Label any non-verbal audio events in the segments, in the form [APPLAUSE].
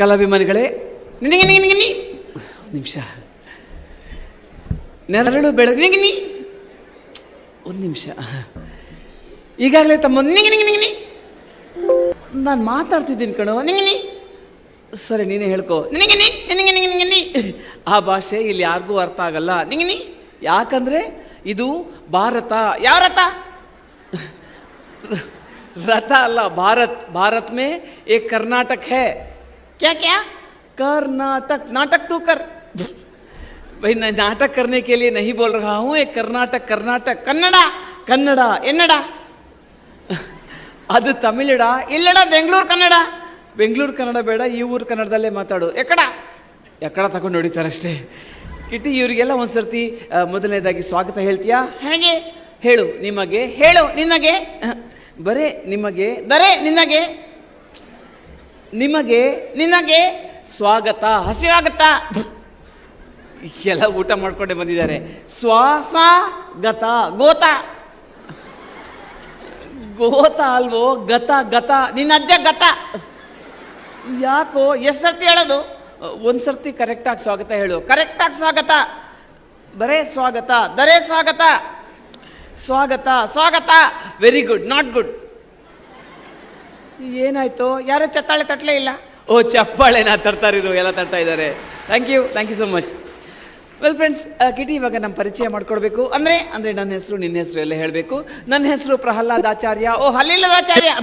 ಕಲಾಭಿಮಾನಿಗಳೇ ನಿನಗೆ ನಿನಗೆ ನಿಮಿಷ ನೆರಳು ಬೆಳಗ್ ನಿಗಿನಿ ಒಂದು ನಿಮಿಷ ಈಗಾಗಲೇ ತಮ್ಮ ನಿಂಗಿ ನಿಂಗಿ ನಿಂಗಿನಿ ನಾನು ಮಾತಾಡ್ತಿದ್ದೀನಿ ಕಣೋ ನಿಂಗಿನಿ ಸರಿ ನೀನೇ ಹೇಳ್ಕೊ ನಿನಗಿನಿ ನಿನಗೆ ನಿಂಗಿನಿ ಆ ಭಾಷೆ ಇಲ್ಲಿ ಯಾರಿಗೂ ಅರ್ಥ ಆಗಲ್ಲ ನಿಂಗಿನಿ ಯಾಕಂದ್ರೆ ಇದು ಭಾರತ ಯಾರತ ರಥ ರಥ ಅಲ್ಲ ಭಾರತ್ ಭಾರತ್ ಮೇ ಏ ಕರ್ನಾಟಕ ಹೇ क्या क्या कर्नाटक नाटक तू कर भाई मैं नाटक करने के लिए नहीं बोल रहा हूं एक कर्नाटक कर्नाटक ಕನ್ನಡ ಕನ್ನಡ ಎನ್ನಡ ಅದು ತಮಿಳಡ ಇಲ್ಲಡ ಬೆಂಗಳೂರು ಕನ್ನಡ ಬೆಂಗಳೂರು ಕನ್ನಡ ಬೇಡ ಈ ಊರು ಕನ್ನಡದಲ್ಲೇ ಮಾತಾಡು ಎಕ್ಕಡ ಎಕ್ಕಡ ತಗೊಂಡು ಹೊಡಿತಾರೆ ಅಷ್ಟೇ ಕಿಟ್ಟಿ ಇವರಿಗೆಲ್ಲ ಒಂದ್ಸರ್ತಿ ಆ, ಮೊದಲನೇದಾಗಿ ಸ್ವಾಗತ ಹೇಳ್ತೀಯಾ ಹೇಗೆ ಹೇಳು ನಿಮಗೆ ಹೇಳು ನಿನಗೆ ಅಹ್, ಬರೇ ನಿಮಗೆ ದರೆ ನಿನಗೆ ನಿಮಗೆ ನಿನಗೆ ಸ್ವಾಗತ ಹಸಿವಾಗತ್ತ? ಎಲ್ಲ ಊಟ ಮಾಡ್ಕೊಂಡೆ ಬಂದಿದ್ದಾರೆ. ಶ್ವಾಸ ಗತ. ಗೋತ ಗೋತ ಅಲ್ವೋ? ಗತ ಗತ. ನಿನ್ನ ಅಜ್ಜ ಗತ. ಯಾಕೋ ಎಷ್ಟು ಸರ್ತಿ ಹೇಳೋದು? ಒಂದು ಸರ್ತಿ ಕರೆಕ್ಟಾಗಿ ಸ್ವಾಗತ ಹೇಳು. ಕರೆಕ್ಟಾಗಿ ಸ್ವಾಗತ. ಬರೇ ಸ್ವಾಗತ ದರೇ ಸ್ವಾಗತ. ಸ್ವಾಗತ ಸ್ವಾಗತ. ವೆರಿ ಗುಡ್ ನಾಟ್ ಗುಡ್ ಏನಾಯ್ತು? ಯಾರು ಚತ್ತಾಳೆ ತಟ್ಟಲೇ ಇಲ್ಲ. ಓ, ಚಪ್ಪಾಳೆ ನಾ ತರ್ತಾರಿರು ಎಲ್ಲ ತರ್ತಾ ಇದ್ದಾರೆ. Thank you thank you so much well friends ಕಿಟಿ ಇವಾಗ ನಮ್ಮ ಪರಿಚಯ ಮಾಡ್ಕೊಡ್ಬೇಕು. ಅಂದ್ರೆ ಅಂದ್ರೆ ನನ್ನ ಹೆಸರು, ನಿನ್ನ ಹೆಸರು ಎಲ್ಲ ಹೇಳಬೇಕು. ನನ್ನ ಹೆಸರು ಪ್ರಹ್ಲಾದಾಚಾರ್ಯ ಓ ಹಲ್ಲಿಲ್ಲದಾಚಾರ್ಯ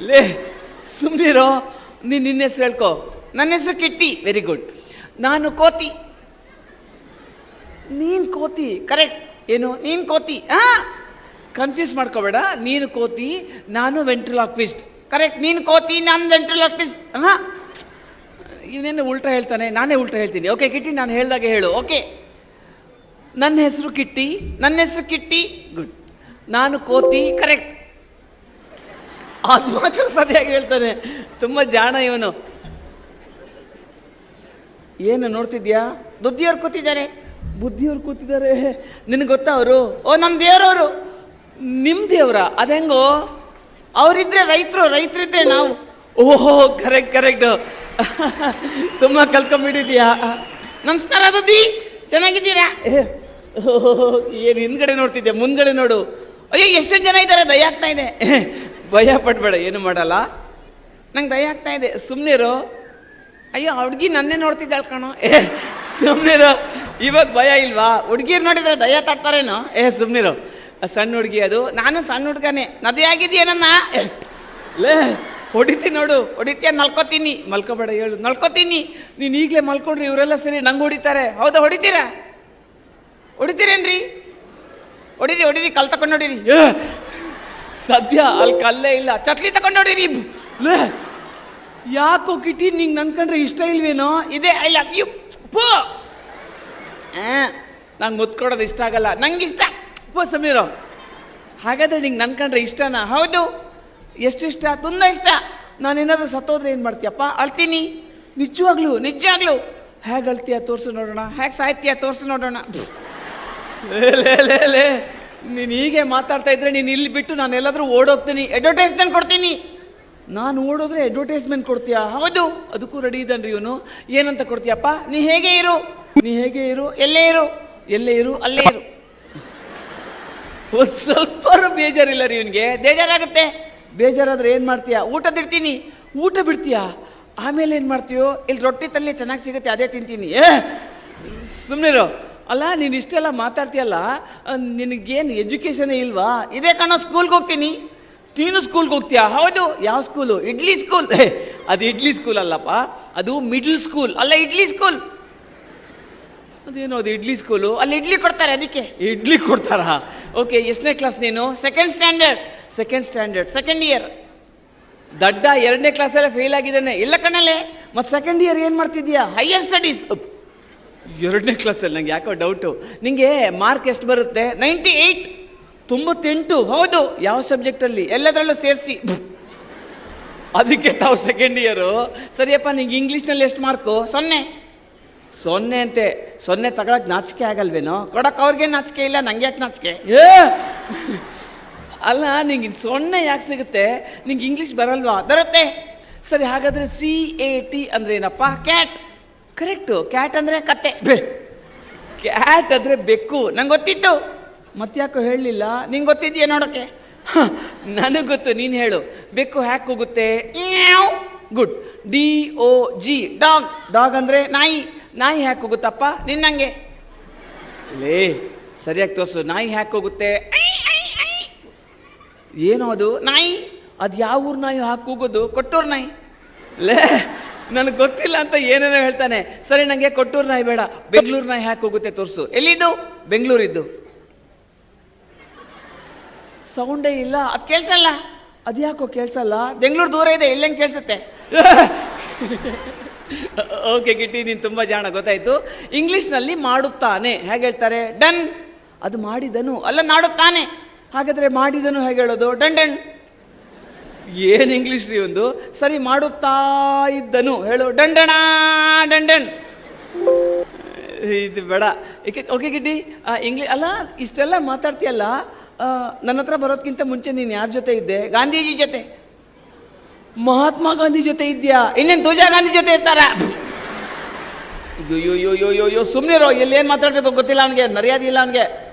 ಲೇ ಸುಮ್ಮನಿರೋ ನೀನು ನಿನ್ನ ಹೆಸರು ಹೇಳ್ಕೊ. ನನ್ನ ಹೆಸರು ಕಿಟ್ಟಿ. ವೆರಿ ಗುಡ್ ನಾನು ಕೋತಿ. ನೀನು ಕೋತಿ. ಕರೆಕ್ಟ್ ಏನು? ನೀನು ಕೋತಿ. ಹಾ? ಕನ್ಫ್ಯೂಸ್ ಮಾಡ್ಕೋಬೇಡ. ನೀನು ಕೋತಿ, ನಾನು ವೆಂಟ್ರಲಾಕ್ವಿಸ್ಟ್ ಕರೆಕ್ಟ್ ನೀನು ಕೋತಿ ನಂದು ಎಂಟ್ರಲ್ಲಿ ವೆಂಟ್ರಲಾಕ್ವಿಸ್ಟ್ ಹಾ ಇವನೇನು ಉಲ್ಟಾ ಹೇಳ್ತಾನೆ? ನಾನೇ ಉಲ್ಟಾ ಹೇಳ್ತೀನಿ. ಓಕೆ ಕಿಟ್ಟಿ ನಾನು ಹೇಳ್ದಾಗೆ ಹೇಳು. ಓಕೆ ನನ್ನ ಹೆಸರು ಕಿಟ್ಟಿ. ನನ್ನ ಹೆಸರು ಕಿಟ್ಟಿ. ಗುಡ್ ನಾನು ಕೋತಿ. ಕರೆಕ್ಟ್ ಅದು ಮಾತ್ರ ಸರಿಯಾಗಿ ಹೇಳ್ತಾನೆ. ತುಂಬ ಜಾಣ ಇವನು. ಏನು ನೋಡ್ತಿದ್ಯಾ? ದುದ್ದಿಯವ್ರು ಕೂತಿದ್ದಾರೆ. ಬುದ್ಧಿಯವ್ರು ಕೂತಿದ್ದಾರೆ. ನಿನಗೆ ಗೊತ್ತಾ ಅವರು? ಓ ನಮ್ಮ ದೇವರವರು. ನಿಮ್ಮ ದೇವ್ರ? ಅದೆಂಗೋ ಅವರಿದ್ರೆ ರೈತರು ರೈತರಿದ್ರೆ ನಾವು. ಓಹೋ ಕರೆಕ್ಟ್ ಕರೆಕ್ಟ್. ತುಂಬ ಕಲ್ತ್ಕೊಂಡ್ಬಿಟ್ಟಿದ್ಯಾ ನಮಸ್ಕಾರ ಅದೀ ಚೆನ್ನಾಗಿದ್ದೀರಾ? ಏನು ಹಿಂದ್ಗಡೆ ನೋಡ್ತಿದ್ದೆ ಮುಂದ್ಗಡೆ ನೋಡು. ಅಯ್ಯೋ ಎಷ್ಟೊಂದು ಜನ ಇದ್ದಾರೆ ದಯ ಆಗ್ತಾ ಇದೆ. ಭಯ ಪಡ್ಬೇಡ ಏನು ಮಾಡಲ್ಲ. ನಂಗೆ ದಯ ಆಗ್ತಾ ಇದೆ. ಸುಮ್ಮನಿರು ಅಯ್ಯೋ ಹುಡುಗಿ ನನ್ನೇ ನೋಡ್ತಿದ್ದಾಳೆ ಕಣೋ. ಏ ಸುಮ್ಮನಿರು ಇವಾಗ ಭಯ ಇಲ್ವಾ? ಹುಡುಗಿರ್ ನೋಡಿದ್ರೆ ದಯ ತಟ್ತಾರೇನೋ? ಏ ಸುಮ್ಮನಿರು ಸಣ್ಣ ಹುಡುಗಿ ಅದು. ನಾನು ಸಣ್ಣ ಹುಡುಗನೇ. ನದಿ ಲೇ ಹೊಡಿತೀನಿ ನೋಡು. ಹೊಡಿತೀಯ ನಲ್ಕೋತೀನಿ. ಮಲ್ಕೋಬೇಡ ಹೇಳು. ನಲ್ಕೋತೀನಿ. ನೀನು ಈಗಲೇ ಮಲ್ಕೊಂಡ್ರಿ ಇವರೆಲ್ಲ ಸರಿ ನಂಗೆ ಹೊಡಿತಾರೆ. ಹೌದಾ ಹೊಡಿತೀರಾ? ಹೊಡಿತೀರೇನ್ರಿ? ಹೊಡಿರಿ ಹೊಡಿರಿ ಕಲ್ ತಕೊಂಡು ಹೊಡಿರಿ. ಏ, ಸದ್ಯ ಅಲ್ಲಿ ಕಲ್ಲೇ ಇಲ್ಲ. ಚತ್ಲಿ ತಗೊಂಡು ನೋಡಿರಿ ಲೇ ಯಾಕೋ ಕಿಟಿ ನಿಂಗೆ ನನ್ಕಂಡ್ರೆ ಇಷ್ಟ ಇಲ್ವೇನೋ? ಇದೆ ಐ ಲವ್ ಯು. ಪೋ ನಂಗೆ ಮುತ್ಕೊಡೋದು ಇಷ್ಟ ಆಗಲ್ಲ. ನಂಗೆ ಇಷ್ಟ. ಪೋ ಸಮೀರ. ಹಾಗಾದ್ರೆ ನಿಂಗೆ ನನ್ಕಂಡ್ರೆ ಇಷ್ಟನಾ? ಹೌದು. ಎಷ್ಟು ಇಷ್ಟ? ತುಂಬ ಇಷ್ಟ. ನಾನೇನಾದ್ರೂ ಸತ್ತೋದ್ರೆ ಏನು ಮಾಡ್ತೀಯಪ್ಪ? ಅಳ್ತೀನಿ. ನಿಜವಾಗ್ಲು ನಿಜವಾಗ್ಲು. ಹೇಗೆ ಅಳ್ತೀಯ? ತೋರಿಸು ನೋಡೋಣ. ಹೇಗೆ ಸಾಯ್ತೀಯ? ತೋರಿಸು ನೋಡೋಣ. ಲೇ ನೀನು ಹೀಗೆ ಮಾತಾಡ್ತಾ ಇದ್ರೆ ನೀನು ಇಲ್ಲಿ ಬಿಟ್ಟು ನಾನು ಎಲ್ಲಾದ್ರೂ ಓಡೋಗ್ತೀನಿ. ಅಡ್ವರ್ಟೈಸ್ಮೆಂಟ್ ಕೊಡ್ತೀನಿ. ನಾನು ಓಡೋದ್ರೆ ಅಡ್ವರ್ಟೈಸ್ಮೆಂಟ್ ಕೊಡ್ತೀಯಾ? ಹೌದು. ಅದಕ್ಕೂ ರೆಡಿ ಇದ್ದಾನ್ರಿ ಇವನು. ಏನಂತ ಕೊಡ್ತೀಯಪ್ಪ? ನೀ ಹೇಗೆ ಇರು. ನೀ ಹೇಗೆ ಇರು? ಎಲ್ಲೇ ಇರು. ಎಲ್ಲೇ ಇರು ಅಲ್ಲೇ ಇರು. ಒಂದು ಸ್ವಲ್ಪ ಬೇಜಾರಿಲ್ಲ ರೀ ಇವನಿಗೆ. ಬೇಜಾರಾಗುತ್ತೆ. ಬೇಜಾರಾದ್ರೆ ಏನು ಮಾಡ್ತೀಯಾ? ಊಟ ಬಿಡ್ತೀನಿ ಊಟ ಬಿಡ್ತೀಯಾ? ಆಮೇಲೆ ಏನು ಮಾಡ್ತೀಯೋ? ಇಲ್ಲಿ ರೊಟ್ಟಿ ತಲ್ಲಿ ಚೆನ್ನಾಗಿ ಸಿಗುತ್ತೆ, ಅದೇ ತಿಂತೀನಿ. ಏ! ಸುಮ್ಮನಿರು ಅಲ್ಲ, ನೀನು ಇಷ್ಟೆಲ್ಲ ಮಾತಾಡ್ತೀಯಲ್ಲ ನಿನಗೇನು ಎಜುಕೇಶನ್ ಇಲ್ವಾ? ಇದೇ ಕಣೋ, ಸ್ಕೂಲ್ಗೆ ಹೋಗ್ತೀನಿ. ನೀನು ಸ್ಕೂಲ್ಗೆ ಹೋಗ್ತೀಯಾ? ಹೌದು. ಯಾವ ಸ್ಕೂಲು? ಇಡ್ಲಿ ಸ್ಕೂಲ್. ಅದು ಇಡ್ಲಿ ಸ್ಕೂಲ್ ಅಲ್ಲಪ್ಪ. ಅದು ಮಿಡ್ಲ್ ಸ್ಕೂಲ್. ಅಲ್ಲ, ಇಡ್ಲಿ ಸ್ಕೂಲ್. ಅದೇನೋ ಅದು ಇಡ್ಲಿ ಸ್ಕೂಲು ಅಲ್ಲಿ ಇಡ್ಲಿ ಕೊಡ್ತಾರೆ ಅದಕ್ಕೆ. ಇಡ್ಲಿ ಕೊಡ್ತಾರಾ? ಓಕೆ ಎಷ್ಟನೇ ಕ್ಲಾಸ್ ನೀನು? Second standard second standard second year ದಡ್ಡ ಎರಡನೇ ಕ್ಲಾಸಲ್ಲೇ ಫೇಲ್ ಆಗಿದ್ದಾನೆ. ಇಲ್ಲ ಕಣ್ಣಲ್ಲಿ ಮತ್ತೆ ಸೆಕೆಂಡ್ ಇಯರ್ ಏನು ಮಾಡ್ತಿದ್ಯಾ ಹೈಯರ್ ಸ್ಟಡೀಸ್ ಎರಡನೇ ಕ್ಲಾಸಲ್ಲಿ ನಂಗೆ ಯಾಕೋ ಡೌಟು ನಿಂಗೆ ಮಾರ್ಕ್ ಎಷ್ಟು ಬರುತ್ತೆ? ನೈಂಟಿ ಏಯ್ಟ್ ತೊಂಬತ್ತೆಂಟು? ಹೌದು. ಯಾವ ಸಬ್ಜೆಕ್ಟಲ್ಲಿ ಎಲ್ಲದರಲ್ಲೂ ಸೇರಿಸಿ. ಅದಕ್ಕೆ ತಾವು ಸೆಕೆಂಡ್ ಇಯರು ಸರಿಯಪ್ಪ ನಿಂಗೆ ಇಂಗ್ಲೀಷ್ನಲ್ಲಿ ಎಷ್ಟು ಮಾರ್ಕು ಸೊನ್ನೆ. ಸೊನ್ನೆ ಅಂತೆ ಸೊನ್ನೆ ತಗೊಳಕ್ ನಾಚಿಕೆ ಆಗಲ್ವೇನೋ? ಕೊಡಕ್ ಅವ್ರಿಗೆ ನಾಚಿಕೆ ಇಲ್ಲ ನಂಗೆ ಯಾಕೆ ನಾಚಿಕೆ? ಏ! ಅಲ್ಲ ನಿಂಗೆ ಸೊನ್ನೆ ಯಾಕೆ ಸಿಗುತ್ತೆ? ನಿಂಗೆ ಇಂಗ್ಲೀಷ್ ಬರಲ್ವಾ? ಬರುತ್ತೆ. ಸರಿ ಹಾಗಾದ್ರೆ ಸಿ ಎ ಟಿ ಅಂದ್ರೆ ಏನಪ್ಪ? ಕ್ಯಾಟ್ ಕರೆಕ್ಟು ಕ್ಯಾಟ್ ಅಂದ್ರೆ ಕತ್ತೆ. ಬೇ! ಕ್ಯಾಟ್ ಅಂದ್ರೆ ಬೆಕ್ಕು. ನಂಗೆ ಗೊತ್ತಿತ್ತು. ಮತ್ತ್ಯಾಕೋ ಹೇಳಲಿಲ್ಲ? ನಿಂಗೆ ಗೊತ್ತಿದ್ಯಾ ನೋಡೋಕೆ? ನನಗೆ ಗೊತ್ತು ನೀನು ಹೇಳು. ಬೆಕ್ಕು ಹ್ಯಾಕ್ ಹೋಗುತ್ತೆ? Good. D O G dog dog ಅಂದ್ರೆ ನಾಯಿ. ನಾಯಿ ಹ್ಯಾಕ್ ಹೋಗುತ್ತಪ್ಪ? ನಿನ್ನಂಗೆ. ಲೇ ಸರಿಯಾಗಿ ತೋರಿಸು. ನಾಯಿ ಹ್ಯಾಕ್ ಹೋಗುತ್ತೆ? ಏನೋ ಅದು? ನಾಯಿ. ಅದು ಯಾವ ಊರ್ ನಾಯಿ ಹಾಕಿ ಹೋಗೋದು? ಕೊಟ್ಟೂರು ನಾಯಿ. ಲೇ ನನಗೆ ಗೊತ್ತಿಲ್ಲ ಅಂತ ಏನೇನೋ ಹೇಳ್ತಾನೆ. ಸರಿ ನನಗೆ ಕೊಟ್ಟೂರು ನಾಯಿ ಬೇಡ. ಬೆಂಗಳೂರು ನಾಯಿ ಹ್ಯಾಕ್ ಹೋಗುತ್ತೆ ತೋರಿಸು. ಎಲ್ಲಿದ್ದು? ಬೆಂಗಳೂರಿದ್ದು. ಸೌಂಡೇ ಇಲ್ಲ. ಅದು ಕೇಳಿಸಲ್ಲ. ಅದು ಯಾಕೋ ಕೇಳಿಸಲ್ಲ? ಬೆಂಗಳೂರು ದೂರ ಇದೆ ಎಲ್ಲಂಗೆ ಕೇಳಿಸುತ್ತೆ? [LAUGHS] ಓಕೆ ಗಿಟ್ಟಿ ನೀನು ತುಂಬ ಜಾಣ ಗೊತ್ತಾಯ್ತು. ಇಂಗ್ಲೀಷ್ನಲ್ಲಿ ಮಾಡುತ್ತಾನೆ, ಹೇಗೆ ಹೇಳ್ತಾರೆ? ಡನ್. ಅದು ಮಾಡಿದನು, ಅಲ್ಲ ನಾಡುತ್ತಾನೆ. ಹಾಗಾದ್ರೆ ಮಾಡಿದನು ಹೇಗೆ ಹೇಳೋದು? Done done. ಏನು ಇಂಗ್ಲಿಷ್ ರೀ ಒಂದು? ಸರಿ, ಮಾಡುತ್ತಾ ಇದ್ದನು, ಹೇಳು. ಡಂಡಣ ಡಂಡನ್ ಇದು ಬೇಡ. ಓಕೆ ಗಿಟ್ಟಿ ಇಂಗ್ಲಿಷ್ ಅಲ್ಲ, ಇಷ್ಟೆಲ್ಲ ಮಾತಾಡ್ತೀಯಲ್ಲ ನನ್ನ ಹತ್ರ ಬರೋದ್ಕಿಂತ ಮುಂಚೆ ನೀನು ಯಾರ ಜೊತೆ ಇದ್ದೆ? ಗಾಂಧೀಜಿ ಜೊತೆ. ಮಹಾತ್ಮ ಗಾಂಧಿ ಜೊತೆ ಇದೆಯಾ? ಇನ್ನೇನು ತುಜಾ ಗಾಂಧಿ ಜೊತೆ ಇರ್ತಾರ? ಅಯ್ಯೋ ಯೋ ಯೋ ಯೋ ಮಾತಾಡ್ಬೇಕು ಗೊತ್ತಿಲ್ಲ ಅವನಿಗೆ, ಮರ್ಯಾದೆ ಇಲ್ಲ ಅವನಿಗೆ.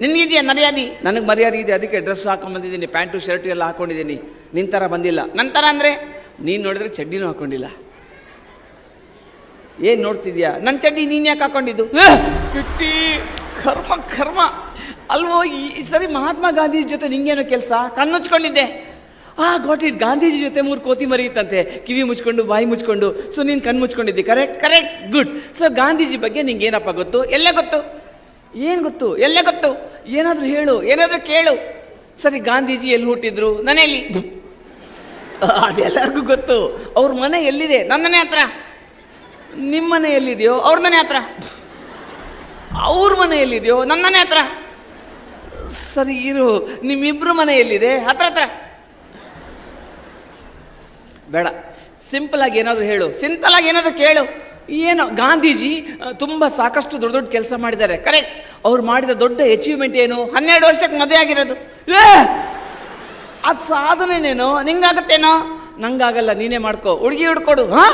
ನಿನ್ಗಿದ್ಯಾ ಮರ್ಯಾದೆ? ನನಗೆ ಮರ್ಯಾದೆ ಇದೆ, ಅದಕ್ಕೆ ಡ್ರೆಸ್ ಹಾಕೊಂಡ್ ಪ್ಯಾಂಟು, ಶರ್ಟ್ ಎಲ್ಲ ಹಾಕೊಂಡಿದ್ದೀನಿ. ನಿನ್ ಥರ ಬಂದಿಲ್ಲ. ನನ್ನ ಥರ ಅಂದರೆ? ನೀನು ನೋಡಿದ್ರೆ ಚಡ್ಡಿನೂ ಹಾಕೊಂಡಿಲ್ಲ. ಏನ್ ನೋಡ್ತಿದ್ಯಾ? ನನ್ನ ಚಡ್ಡಿ ನೀನ್ ಯಾಕೆ ಹಾಕೊಂಡಿದ್ದು? ಕಿಟ್ಟಿ, ಕರ್ಮ ಕರ್ಮ. ಅಲ್ವೋ, ಈ ಸರಿ ಮಹಾತ್ಮ ಗಾಂಧೀಜಿ ಜೊತೆ ನಿಂಗೇನೋ ಕೆಲಸ? ಕಣ್ಣುಚ್ಕೊಂಡಿದ್ದೆ. ಆ ಗಾಟ್ ಇಟ್ ಗಾಂಧೀಜಿ ಜೊತೆ ಮೂರು ಕೋತಿ ಮರಿಯುತ್ತಂತೆ. ಕಿವಿ ಮುಚ್ಕೊಂಡು, ಬಾಯಿ ಮುಚ್ಕೊಂಡು. ಸೊ ನೀನು ಕಣ್ಣು ಮುಚ್ಕೊಂಡಿದ್ದಿ. Correct correct good so Gandhiji ಬಗ್ಗೆ ನಿಂಗೆ ಏನಪ್ಪ ಗೊತ್ತು? ಎಲ್ಲ ಗೊತ್ತು. ಏನು ಗೊತ್ತು? ಎಲ್ಲ ಗೊತ್ತು. ಏನಾದರೂ ಹೇಳು, ಏನಾದರೂ ಕೇಳು. ಸರಿ, ಗಾಂಧೀಜಿ ಎಲ್ಲಿ ಹುಟ್ಟಿದ್ರು? ಮನೆಯಲ್ಲಿ. [LAUGHS] ಅದೆಲ್ಲರಿಗೂ ಗೊತ್ತು. ಅವ್ರ ಮನೆ ಎಲ್ಲಿದೆ? ನನ್ನನೆ ಹತ್ರ. ನಿಮ್ಮ ಮನೆ ಎಲ್ಲಿದೆಯೋ? ಅವ್ರ ಮನೆ ಹತ್ರ. [LAUGHS] ಅವ್ರ ಮನೆ ಎಲ್ಲಿದೆಯೋ? ನನ್ನನೆ ಹತ್ರ. ಸರಿ, ಇರು. ನಿಮ್ಮಿಬ್ರು ಮನೆ ಎಲ್ಲಿದೆ ಹತ್ರ ಹತ್ರ. ಬೇಡ. ಸಿಂಪಲ್ ಆಗಿ ಏನಾದರೂ ಹೇಳು. ಸಿಂಪಲ್ ಆಗಿ ಏನಾದರೂ ಕೇಳು. ಏನು, ಗಾಂಧೀಜಿ ತುಂಬ ಸಾಕಷ್ಟು ದೊಡ್ಡ ದೊಡ್ಡ ಕೆಲಸ ಮಾಡಿದ್ದಾರೆ. ಕರೆಕ್ಟ್ ಅವ್ರು ಮಾಡಿದ ದೊಡ್ಡ ಅಚೀವ್ಮೆಂಟ್ ಏನು? ಹನ್ನೆರಡು ವರ್ಷಕ್ಕೆ ಮದುವೆ ಆಗಿರೋದು ಅದು ಸಾಧನೆನೇನು? ನಿಂಗಾಗತ್ತೇನೋ? ನಂಗಾಗಲ್ಲ, ನೀನೇ ಮಾಡ್ಕೊ. ಹುಡುಗಿ ಹುಡ್ಕೊಡು. ಹಾ?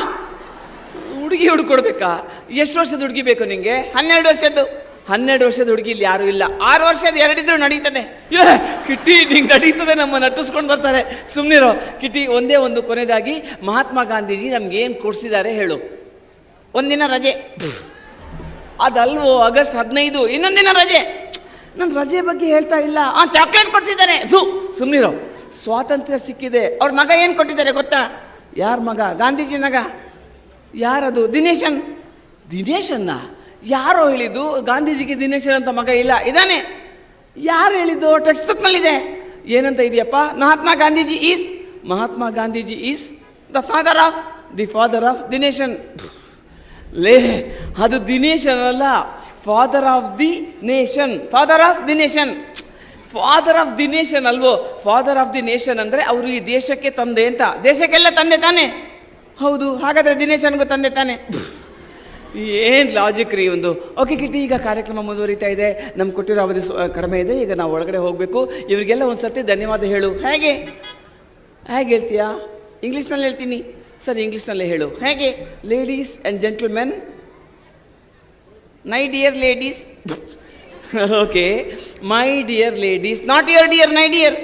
ಹುಡುಗಿ ಹುಡ್ಕೊಡ್ಬೇಕಾ? ಎಷ್ಟು ವರ್ಷದ ಹುಡುಗಿ ಬೇಕು ನಿಂಗೆ? ಹನ್ನೆರಡು ವರ್ಷದ್ದು. ಹನ್ನೆರಡು ವರ್ಷದ ಹುಡುಗಿ ಇಲ್ಲಿ ಯಾರು ಇಲ್ಲ. ಆರು ವರ್ಷದ ಎರಡಿದ್ರು ನಡೀತದೆ. ಕಿಟ್ಟಿ, ನಿಂಗೆ ನಡೀತದೆ ನಮ್ಮ ನಟಿಸ್ಕೊಂಡು ಬರ್ತಾರೆ. ಸುಮ್ಮನಿರೋ ಕಿಟ್ಟಿ, ಒಂದೇ ಒಂದು ಕೊನೆಯದಾಗಿ ಮಹಾತ್ಮ ಗಾಂಧೀಜಿ ನಮ್ಗೆ ಏನು ಕೊಡ್ಸಿದ್ದಾರೆ ಹೇಳು. ಒಂದಿನ ರಜೆ. ಅದಲ್ವೋ, ಆಗಸ್ಟ್ ಹದಿನೈದು. ಇನ್ನೊಂದಿನ ರಜೆ. ನಾನು ರಜೆ ಬಗ್ಗೆ ಹೇಳ್ತಾ ಇಲ್ಲ. ಆ ಚಾಕ್ಲೇಟ್ ಕೊಡ್ಸಿದ್ದಾರೆ ಧೂ ಸುಮ್ಮನಿರೋ ಸ್ವಾತಂತ್ರ್ಯ ಸಿಕ್ಕಿದೆ. ಅವ್ರ ಮಗ ಏನು ಕೊಟ್ಟಿದ್ದಾರೆ ಗೊತ್ತಾ? ಯಾರ ಮಗ? ಗಾಂಧೀಜಿ ಮಗ. ಯಾರದು? ದಿನೇಶನ್. ದಿನೇಶನ್ನ? ಯಾರೋ ಹೇಳಿದ್ದು, ಗಾಂಧೀಜಿಗೆ ದಿನೇಶನ್ ಅಂತ ಮಗ ಇಲ್ಲ, ಇದಾನೆ. ಯಾರು ಹೇಳಿದ್ದು? ಟೆಕ್ಸ್ಟ್ ಬುಕ್ನಲ್ಲಿದೆ ಏನಂತ ಇದೆಯಪ್ಪ? Mahatma Gandhiji is, Mahatma Gandhiji is the father of the father of Dineshan ಲೇ, ಅದು ದಿನೇಶನ್ ಅಲ್ಲ father of the nation father of the nation father of the nation ಅಲ್ವೋ? ಫಾದರ್ ಆಫ್ ದಿ ನೇಷನ್ ಅಂದ್ರೆ ಅವರು ಈ ದೇಶಕ್ಕೆ ತಂದೆ ಅಂತ. ದೇಶಕ್ಕೆಲ್ಲ ತಂದೆ ತಾನೆ. ಹೌದು, ಹಾಗಾದ್ರೆ ದಿನೇಶನ್ಗೂ ತಂದೆ ತಾನೆ. ಏನ್ ಲಾಜಿಕ್ ರೀ ಒಂದು? ಓಕೆ ಕಿಟ್ಟಿ ಈಗ ಕಾರ್ಯಕ್ರಮ ಮುಂದುವರಿತಾ ಇದೆ. ನಮ್ಗೆ ಕೊಟ್ಟಿರೋ ಅವಧಿ ಕಡಿಮೆ ಇದೆ. ಈಗ ನಾವು ಒಳಗಡೆ ಹೋಗಬೇಕು. ಇವರಿಗೆಲ್ಲ ಒಂದ್ಸರ್ತಿ ಧನ್ಯವಾದ ಹೇಳು. ಹೇಗೆ? ಹೇಗೆ ಹೇಳ್ತೀಯಾ? ಇಂಗ್ಲೀಷ್ನಲ್ಲಿ ಹೇಳ್ತೀನಿ. ಸರ್ ಇಂಗ್ಲೀಷ್ನಲ್ಲೇ ಹೇಳು. ಹೇಗೆ? Ladies and gentlemen my dear ladies okay my dear ladies not your dear my dear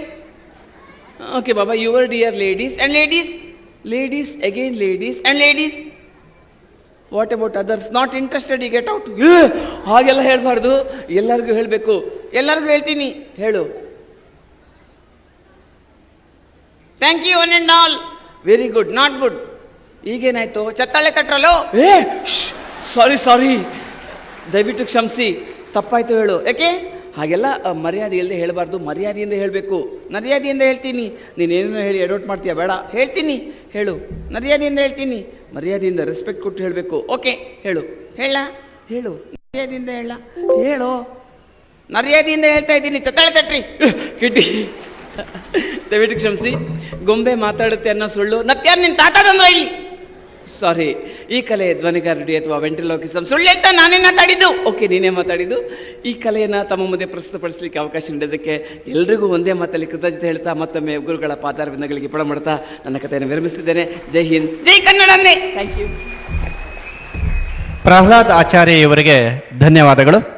okay Baba your dear ladies and ladies ladies again ladies and ladies what about others not interested ಈ get out ಹಾಗೆಲ್ಲ ಹೇಳಬಾರ್ದು. ಎಲ್ಲರಿಗೂ ಹೇಳಬೇಕು. ಎಲ್ಲರಿಗೂ ಹೇಳ್ತೀನಿ. ಹೇಳು. Thank you one and all very good not good ಈಗೇನಾಯ್ತು? ಚತ್ತಾಳೆ ಕಟ್ರಲ್ಲೋ? ಏ ಸಾರಿ ಸಾರಿ ದಯವಿಟ್ಟು ಕ್ಷಮಿಸಿ. ತಪ್ಪಾಯ್ತು ಹೇಳು. ಯಾಕೆ? ಹಾಗೆಲ್ಲ ಮರ್ಯಾದೆ ಇಲ್ಲದೆ ಹೇಳಬಾರ್ದು. ಮರ್ಯಾದೆಯಿಂದ ಹೇಳಬೇಕು. ಮರ್ಯಾದೆಯಿಂದ ಹೇಳ್ತೀನಿ. ನೀನೇನೇನೋ ಹೇಳಿ ಎಡೋಟ್ ಮಾಡ್ತೀಯ? ಬೇಡ. ಹೇಳ್ತೀನಿ. ಹೇಳು. ಮರ್ಯಾದೆಯಿಂದ ಹೇಳ್ತೀನಿ. ಮರ್ಯಾದೆಯಿಂದ ರೆಸ್ಪೆಕ್ಟ್ ಕೊಟ್ಟು ಹೇಳಬೇಕು. ಓಕೆ ಹೇಳು. ಹೇಳ. ಹೇಳು. ಮರ್ಯಾದೆಯಿಂದ ಹೇಳ. ಹೇಳು. ಮರ್ಯಾದೆಯಿಂದ ಹೇಳ್ತಾ ಇದ್ದೀನಿ. ಚತಾಳೆ ತಟ್ರಿ. ಕಿಟ್ಟಿ ದಯವಿಟ್ಟು ಕ್ಷಮಿಸಿ. ಗೊಂಬೆ ಮಾತಾಡುತ್ತೆ ಅನ್ನೋ ಸುಳ್ಳು. ನತ್ಯಾರು ನಿನ್ನ ತಾಟ ಬಂದ್ರೆ ಇಲ್ಲಿ? ಸಾರಿ ಈ ಕಲೆ ಧ್ವನಿಗಾರಡಿ ಅಥವಾ ವೆಂಟ್ರಿಲೋಕಿಸಂ. ಸುಳ್ಳೆಟ್ಟ ನಾನೇ ಮಾತಾಡಿದ್ದು ಓಕೆ ನೀನೇ ಮಾತಾಡಿದ್ದು ಈ ಕಲೆಯನ್ನು ತಮ್ಮ ಮುಂದೆ ಪ್ರಸ್ತುತಪಡಿಸಲಿಕ್ಕೆ ಅವಕಾಶ ನೀಡೋದಕ್ಕೆ ಎಲ್ರಿಗೂ ಒಂದೇ ಮಾತಲ್ಲಿ ಕೃತಜ್ಞತೆ ಹೇಳ್ತಾ ಮತ್ತೊಮ್ಮೆ ಗುರುಗಳ ಪಾದಾರವಿಂದಗಳಿಗೆ ಪಡ ಮಾಡ್ತಾ ನನ್ನ ಕಥೆಯನ್ನು ವಿರಮಿಸುತ್ತಿದ್ದೇನೆ. ಜೈ ಹಿಂದ್. ಜೈ ಕನ್ನಡನ್ನೇ. ಥ್ಯಾಂಕ್ ಯು ಪ್ರಹ್ಲಾದ್ ಆಚಾರ್ಯ ಇವರಿಗೆ ಧನ್ಯವಾದಗಳು.